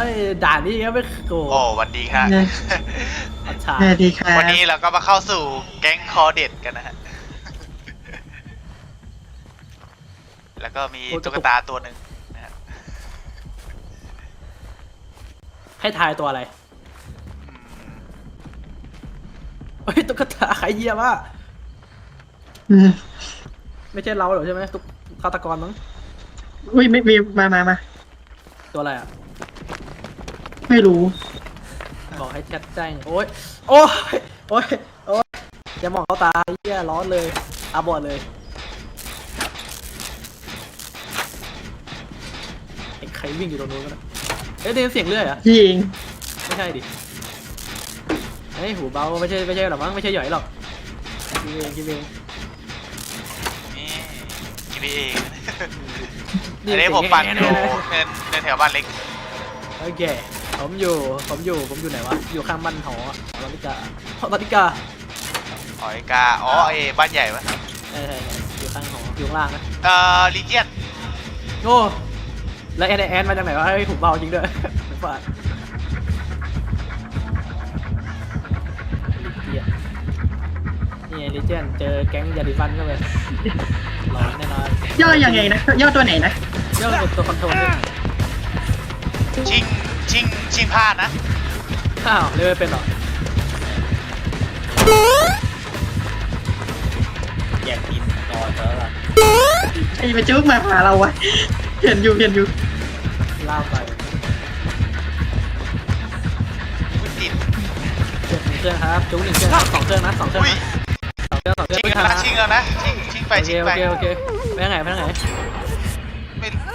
อ้ยด่านนี้ก็ไม่โกงโอ้วันดีครับเนี่ยอัชชาสวัสดีครับวันนี้เราก็มาเข้าสู่แก๊งคอเด็ดกันนะฮะ แล้วก็มีตุ๊กตาตัวหนึ่งนะฮะให้ทายตัวอะไรอืมเฮ้ยตุ๊กตาใครเยี่ยมอะอืมไม่ใช่เราหรอกใช่ไหมตุ๊กฆาตกรมั้งอุ้ยไม่มีมามามาตัวอะไรอะ ไม่รู้บอกให้แชทแจ้งโอ้ยโอ้ยโอ้ยโอ้ยอย่ามองเขาตาเยี่ยร้อนเลยอาบอดเลยไอ้ใครวิ่งอยู่ตรงนู้นกันนะเอ๊ะได้ยินเสียงเลื่อยเหรอะยิงไม่ใช่ดิเฮ้ยหูเบาไม่ใช่ไม่ใช่หรอกมั้งไม่ใช่หย่อยหรอกคิดเองคิดเองนี่คิดไปเองนี่อันนี้ผมปั่นอยู่ในในแถวบ้านเล็กโอเค ผมอยู่ ผมอยู่ ผมอยู่ไหนวะ อยู่ข้างบ้านหอหอนาฬิกาหอนาฬิกาหอยกา อ๋อเอบ้านใหญ่ปะใช่ใช่ใช่อยู่ข้างหออยู่ข้างล่างนะ เอ่อลีเจียนโอ้แล้วแอนแอนมาจากไหนวะให้ยผมเบาจริงด้วยไม่ฟาดลิเจียนนี่ลิเจียนเจอแก๊งยาดิฟันเข้าไปหลอนแน่นอนย่อยังไงนะย่อตัวไหนนะเรื่องกดตัวคอนโทรลด้วยชิง ชิงชิงพลาดนะ อ้าวเล่นไม่เป็นเหรออยากกินนอนแล้วล่ะไอ้ไปจุกมาหาเราวะเห็นอยู่เห็นอยู่ล่าไปอุ้ยติดเจ็บหนึ่งเครื่องครับจุ๊กหนึ่งเครื่องครับสองเครื่องนะสองเครื่องอุ้ยนะสองเครื่องสองเครื่องชิงไม่ทัแล้วนนะนะชิงแล้วนะชิงชิงไปโอเคชิงโอไป เคโอเคไปทางไหนไปทางไหนไม่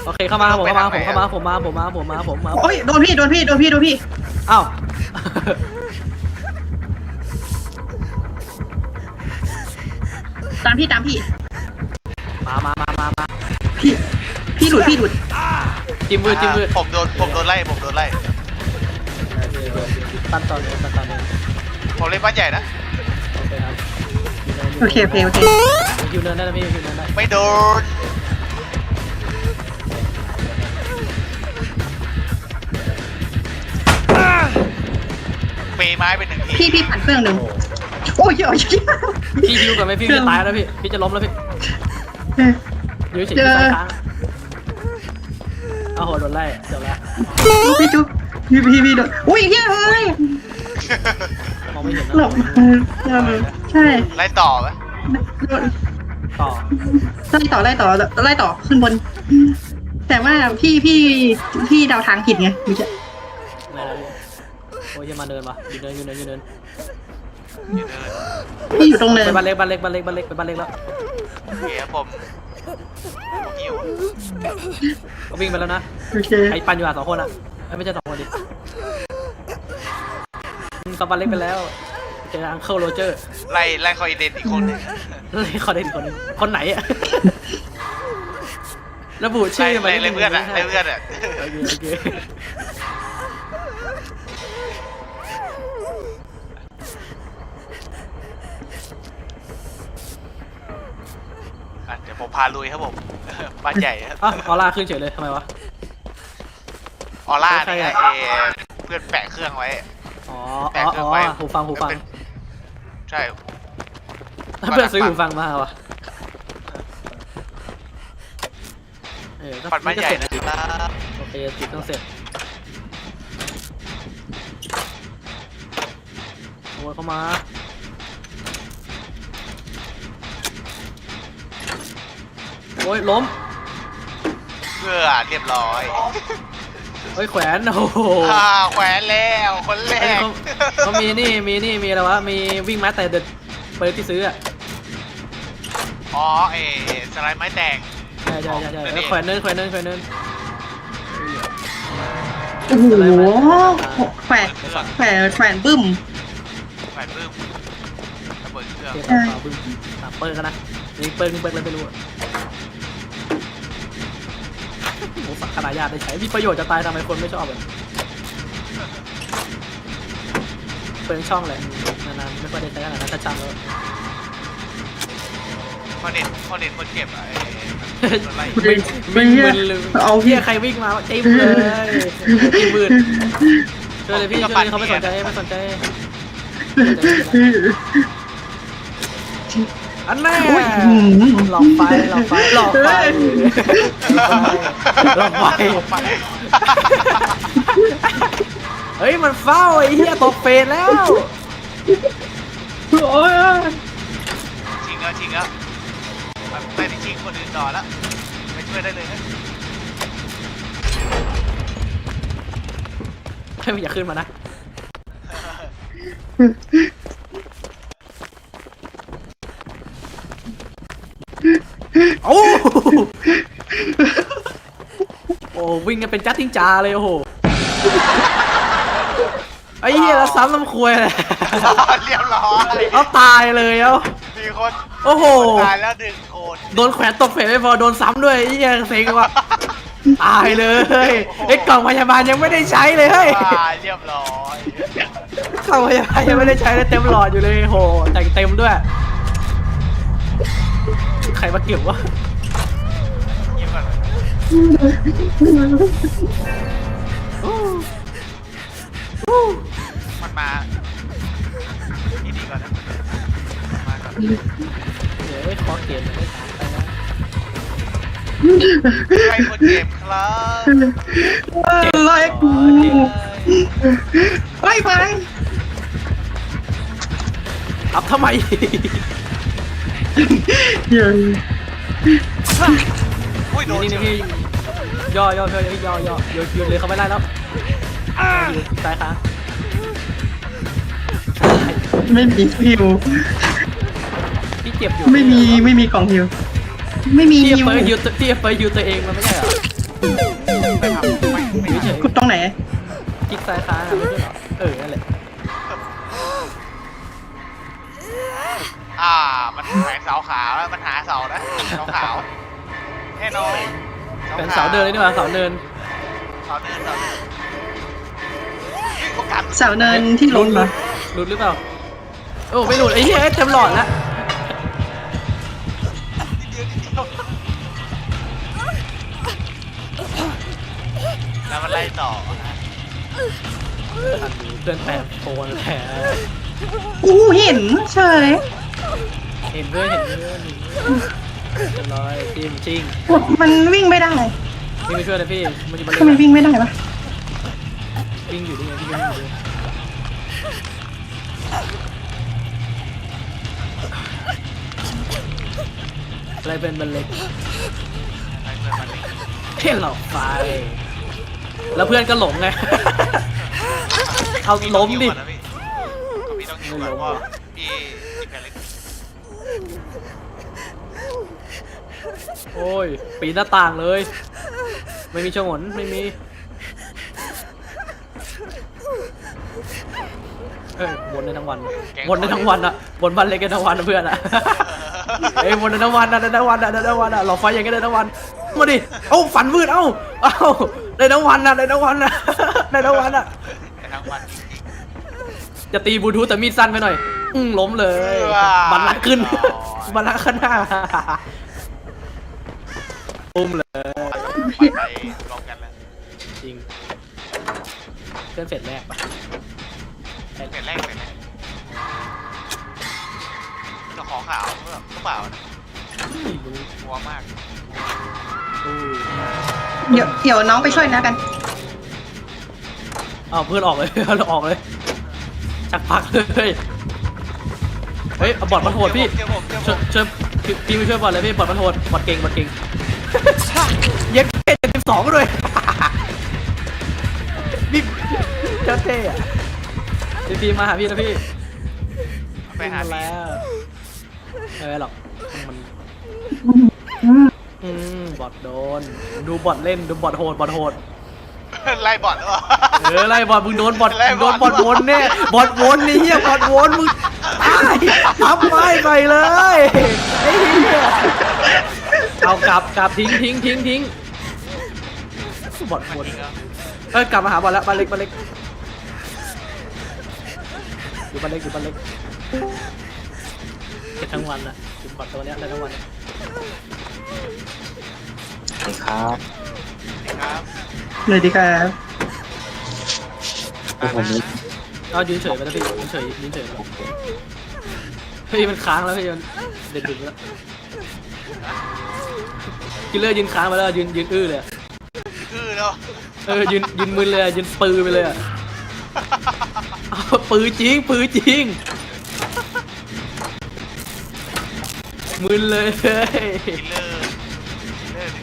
โอเคเข้ามาผมเข้ามาผมเข้ามาผมมาผมมาผมมาผมมาโอ้ยโดนพี่โดนพี่โดนพี่โดนพี่อ้าวตามพี่ตามพี่มามามามามาพี่พี่หลุดพี่หลุดจิ้มมือจิ้มมือผมโดนผมโดนไล่ผมโดนไล่ตันตอนนี้ตันตอนนี้ผมเล่นบ้านใหญ่นะโอเคครับโอเคโอเคโอเคยูเนินได้แล้วพี่ยูเนินได้ไม่โดน ย์ไม้เป็นหนึ่งทีพี่พี่ปั่นเครื่องหนึ่งโอ้ยเยอะชิบพี่ฮิวกับไหมพี่จะตายแล้วพี่พี่จะล้มแล้วพี่ยูเฉยเจๆอซ้ายค้างอ้าวโหโดนไล่เดี๋ยวละพี่จุ๊บพี่พี่พี่โดนอุ้ยเฮ้ยเฮ้ยมองไม่เห็นหลนะบเออใช่ไล่ต่อไหมโดนต่อไล่ต่อไล่ต่อไล่ต่อขึ้นบน แต่ว่าพี่พี่พี่เดาทางผิดไงไม่ใช่ไม่แล้ว โอ้ยยังมาเดินวะยูเนินยูเนินยูเนินอย่าเดินพี่อยู่ตรงเนิไปนบ้านเล็กบ้านเล็กบ้านเล็กบ้านเล็กไปบ้านเล็กแล้วโอเคครับผมผมหิวก็วิ่งไปแล้วนะโอเคไอ้ปันอยู่อะสองคนอะเอ้ยไม่ใช่สองคนดิอืมตอนปันเล็กไปแล้วเจออังเคิลโรเจอร์ไล่ไล่คอยเดนอีกคนหนึงเลยเขาได้อีกคนหนึงคนไหนอะระบุไล่ชื่อมาไล่นิดไล่นึงเพื่อนอะไล่เพื่อนอะโอเคโอเค ยวผมพาลุยครับผม บ้านใหญ่ครับอ้าวออร่าขึ้นเฉยเลยทำไมวะ ออร่าใครเนี่ยอะเอเพื่อนแปะเครื่องไว้ อ๋อแปะอ๋อเครื่อ๋องอไว้หูฟัง หูฟังเป็นใช่เพื่อนซื้อหูฟังมาวะเออก็ปั่นบ้านใหญ่ก็นะเสร็จครับโอเคจิตต้องเสร็จโอ้ยเข้ามา โอ้ยล้มเพื่อเรียบร้อยเฮ้ยแขวนโอ้โหอ่าแขวนแล้วคนแรเฮ้ยกเขาเขามีนี่มีนี่มีอะไรวะมีวิ่งมาแต่เด็ดเปิดที่ซื้ออะอ๋อเอสไลด์ไม้แตกใช่ใช่ใช่ใช่นั่นเองแล้วแขวนเนินแขวนเนินแขวนเนิน โอ้โหแขวนแขวนแขวนบึ้ม แขวนปื้มระเบิดเครื่องเก็บเอาเปล่าบึ้มสามเปิดกันนะนี่เปิดนี่เปิดอะไรไม่รู้อะโอ้ สักขนาดญาติได้ใช้ มีประโยชน์จะตายทำไมคนไม่ชอบเลยเปิดช่องเลยนานๆไม่ค่อยได้ใช้ขนาดนั้นถ้าช่างแล้วมพอเด็ดพอเด็ดคนเจ็บอะไอ้โดนไล่กูจะวิ่งเหี้ยมึนเลยเอาเฮีพี่ยใครวิ่งมาจิ้มเลยจิ้มมืดช่วยเลยพี่ช่วยเลยเขาไม่สนใจไม่สนใจ อันแน่หลอกไฟหลอกไฟหลอกไฟหลอกไฟออกไปเฮ้ยมันเฝ้าไอ้เหี้ยตกเฟสแล้วโอ้ยชิงแล้วชิงแล้วมันไม่ได้ชิงคนอื่นต่อแล้วไปช่วยได้เลยนะให้มันอย่าขึ้นมานะ โอ้โอ้วิ่งกันเป็นจัดทิงจาเลยโอ้โหไอ้เหี้ยแล้วซ้ำลำควยเลยเรียบร้อยเอาตายเลยเอามีคนโอ้โหตายแล้วหนึ่งคนโดนแขวนตกเฟสไม่พอโดนซ้ำด้วยไอ้เหี้ยเซ็งว่ะตายเลยไอ้กล่องพยาบาลยังไม่ได้ใช้เลยเฮ้ยตายเรียบร้อยกล่องพยาบาลยังไม่ได้ใช้เลยเต็มหลอดอยู่เลยโหแต่งเต็มด้วยใค รมาเก็บวะเยี่ยมก่อนมันมาที่นี่ก่อนนะมาก่อนเดี๋ยวไอ้คอเกมยังไม่ตามไปนะใครคนเจ็บครับไล่กูไล่ไปอัพทำไม เดี๋ยอุ้ยโดนนี่เฉนี่ยพี่ย่อย่อย่อย่อย่อย่อยนโยนเลยเขาไม่ไล่แล้วอยู่ซ้ายค้าไม่มีฮิวพี่เจ็บอยู่ไม่มีไม่มีกล่องฮิวไม่มีพี่ฮิวเฟิร์สยูพี่เฟิร์สยูตัวเองมันไม่ใช่เหรอไม่ทำไม่ไม่ไม่เฉยกดตรงไหน คลิกซ้ายค้างอะไม่ใช่เหรอเออนั่นแห อ่า มันแขวนเสาขาวแล้วมันหาเสานะเสาขาวแน่นอนเป็นเสาเดินเลยนี่หว่าเสาเดินเสาเดินเสาเดินยิ่งโอกาสเสาเนินที่ล้นมาหลุดหรือเปล่า โอ้ไม่หลุดไอ้เหี้ยเต็มหลอดแล้วนิดเดียวนิดเดียวแล้วมันไล่ต่อนะเพื่อนแปดโคนแผลกูเห็นเฉย เห็นเพื่อนเห็นเพื่อนเรียบร้อยทีมจริงมันวิ่งไม่ได้นี่ไม่ช่วยเลยพี่มันอยู่บนทำไมเรือวิ่งไม่ได้ปะวิ่งอยู่นี่ไงวิ่งอยู่นี่อะไรเป็นบันเล็กไล่เพื่อนมันเลยเที่ยหลอกไฟแล้วเพื่อนก็หลงไง เอาล้มดิ พี่ต้องหิวก่อนนะพี่พี่ต้องหิวก่อนเพราะว่าพี่พี่แพนเล็ก โอ้ย ปีนหน้าต่างเลย ไม่มีชงนไม่มีเอ้ยวนได้ทั้งวันวนได้ทั้งวันอะวนบ้านเล็กกันทั้งวันอะเพื่อนอะเอ้ยวนได้ทั้งวันอะได้ทั้งวันอะได้ทั้งวันอะหลอกไฟอย่างเงี้ยได้ทั้งวัน มาดิ เอ้าฝันมืดเอ้า เอ้าได้ทั้งวันอะได้ทั้งวันอะได้ทั้งวันอะแต่ทั้งวันจริงจะตีบลูทูธแต่มีดสั้นไปหน่อย อืมล้มเลยว้าวบันลักขึ้น บันลักขึ้นหน้าปุ้มเลยๆไปไปลองกันแล้วจริงเพื่อนเสร็จแรกปะเป็นแรกเป็นแรกเราขอขาวเพื่อหรือเปล่านะไม่รู้กลัวมากอู้เดี๋ยวเดี๋ยวน้องไปช่วยนะกัน อ้าวเพื่อนออกเลยเพื่อนออกเลยชักพักเลยเฮ้ยเอาบอดมันโหดพี่เจอผมเจอผช่วยมช่วยพี่พี่ไม่ช่วยบอดเลยพี่บอดมันโหดบอดเก่งบอดเก่งเย็ดเจ็ดสิบสองด้วยนี่เจ้าเท่อะพี่พี่มาหาพี่นะพี่ไปหาวิ่งมพี่แล้วเออหรอกมันอืมบอดโดน ดูบอดเล่นดูบอดโหดบอดโหด ไล่บอดหรือเปล่า เออไล่บอดมึงโดนบอดไล่บอดโดนบอดวนแน่บอดวนนี่เหี้ยบอดวนมึงตายทับไม้ไปเลยไอ้เหี้ยเอากลับกลับทิ้งทิ้งทิ้งทิ้งบอดวนจริงเหรอเอ้ยกลับมาหาบอลแล้วบอลเล็กบอลเล็กอยู่บอลเล็กอยู่บอลเล็กเก็บทั้งวันอะจุดบอดตัวเนี้ยได้ทั้งวันอะครับสวัสดีครับ เลยดีครับตามนะเอายืนเฉยไปแล้วพี่ยืนเฉยยืนเฉยแล้วเฮ้ยมันค้างแล้วพี่มันเด็ดดึงแล้วกิลเลอร์ยืนค้างไปแล้วยืนยืนอื้อเลยอะคือเนาะเออยืนยืนมึนเลยอะยืนปือไปเลยอะเอาปือจริงปือจริงมึนเลยเฮ้ยคิลเลอร์คิลเลอร์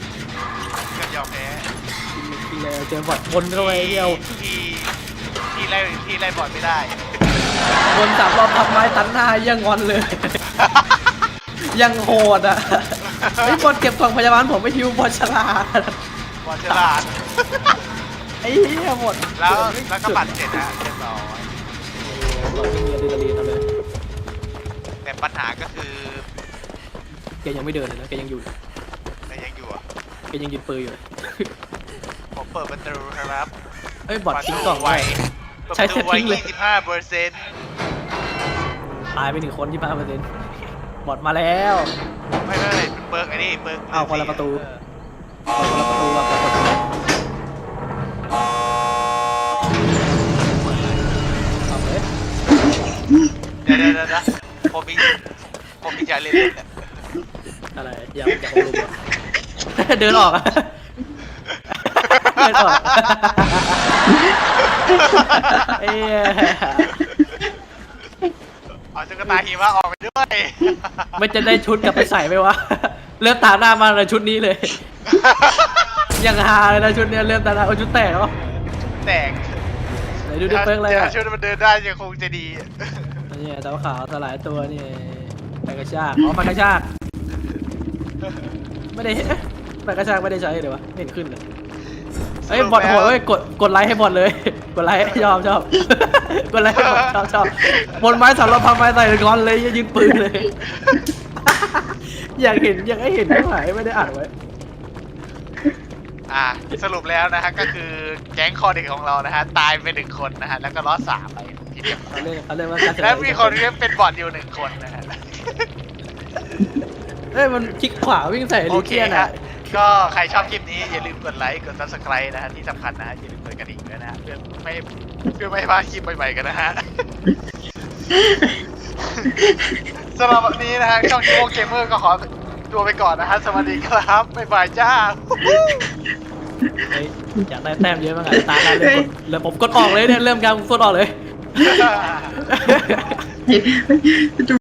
ก็ยอมแพ้ ล้วเจอบอดบนเข้าไปเดียวที่ที่ไล่ที่ไล่บอลไม่ได้บนสามรอบทับไม้ตันหน้ายังงอนเลย ยังโหดอะไอ้บอลเก็บกล่องพยาบาลผมไปฮิวบอลฉลาดบอลฉลาด ไอ้เหี้ยหมดแล้วแล้วก็ปัดเสร็จนะเรียบร้อยเราไม่มีอะดรีนาลีนทำเลยแต่ปัญหาก็คือแกยังไม่เดินเลยนะแกยังอยู่แต่ยังอยู่อะแกยังยืนปืออยู่เลย เปิดประตูครับเอ้ยบอดทิ้งกล่องไวไว้ใช้ใช้เซตทิ้งเลย 25เปอร์เซ็นต์ตายไปหนึ่งคนที่ห้าเปอร์เซ็นต์บอดมาแล้วไม่ไม่ไม่เปิร์กไอ้นี่เปิร์กอ้าวคนละประตูเออเอาคนละประตูอะกับประตูเอาเลยเดี๋ยวเดี๋ยวเดี๋ยวเดี๋ยวผมมีผมมีใจเล่นๆอะอะไรอย่าอย่าลงอะ เดินออกอะเดิ นออกเอ้ยเอาตุ๊กตาหิมะออกไปด้วย มันจะได้ชุดกลับไปใส่ไหมวะ เริ่มตาหน้ามาเลยชุดนี้เลย ยังฮาเลยนะชุดเนี้ยเริ่มตาหน้าเอาชุดแตกเหรอแตกไหนดูดิเปิ้งอะไรถ้าอะชุดมันเดินได้ยังคงจะดีนี่เตาขาวสลายตัวนี่ไปกระชากอ๋อไปกระชาก ไม่ได้เอ๊ะไปกระชากไม่ได้ใช้เลยวะไม่เห็นขึ้นเลย เฮ้ยบอดโหดเฮ้ยกดกดไลค์ให้บอดเลย กดไลค์ชอบชอบกดไลค์ให้บอดชอบชอบบนไม้สำหรับพังไม้ใส่ก้อนเลยยิงปืนเลย อยากเห็นอยากให้เห็นไม่หายไม่ได้อ่านไว้อ่าสรุปแล้วนะฮะก็คือแก๊งคอเด็กของเรานะฮะตายไปหนึ่งคนนะฮะแล้วก็รอดสามไปทีเดียวเขาเรียกเขาเรียกว่าการเสนอแล้วมีคนที่เป็นบอดอยู่หนึ่งคนนะฮะเอ้ยมันคลิกขวาวิ่งใส่โอลิเคเกียนฮะอะ ก็ใครชอบคลิปนี้อย่าลืมกดไลค์กด subscribe นะฮะที่สำคัญนะฮะอย่าลืมกดกระดิ่งด้วยนะฮะเพื่อไม่เพื่อไม่ให้พลาดคลิปใหม่ๆกันนะฮะ สำหรับวันนี้นะฮะช่องชิโมเกมเมอร์ก็ขอตัวไปก่อนนะฮะ สวัสดีครับ บ๊ายบายจ้าเฮ้ยอยากได้แต้มเยอะมากอะตาหน้าเลยกดเลยผมกดออกเลยเนี่ยเริ่มการกดออกเลย เห็น